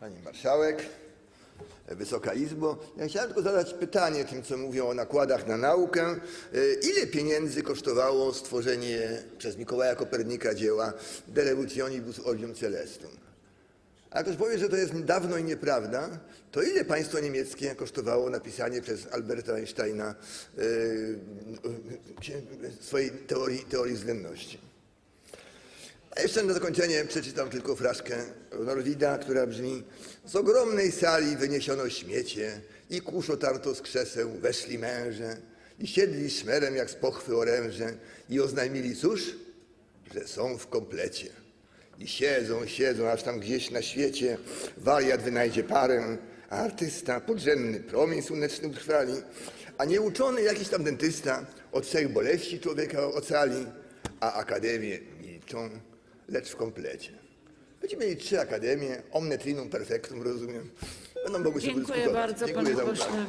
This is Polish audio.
Pani Marszałek, Wysoka Izbo. Ja chciałem tylko zadać pytanie tym, co mówią o nakładach na naukę. E, Ile pieniędzy kosztowało stworzenie przez Mikołaja Kopernika dzieła De Revolutionibus Orbium Celestum? A ktoś powie, że to jest dawno i nieprawda, to ile państwo niemieckie kosztowało napisanie przez Alberta Einsteina e, księ- swojej teorii, teorii względności? Jeszcze na zakończenie przeczytam tylko fraszkę Norwida, która brzmi Z ogromnej sali wyniesiono śmiecie i kurz otarto z krzeseł, weszli męże i siedli szmerem jak z pochwy oręże i oznajmili cóż, że są w komplecie. I siedzą, siedzą, aż tam gdzieś na świecie wariat wynajdzie parę, a artysta podrzędny promień słoneczny utrwali, a nieuczony jakiś tam dentysta od trzech boleści człowieka ocali, a akademie milczą, lecz w komplecie. Będziemy mieli trzy akademie, omne trinum perfectum, rozumiem. Będą mogły się Dziękuję dyskutować. bardzo, panie za uwagę. pośle.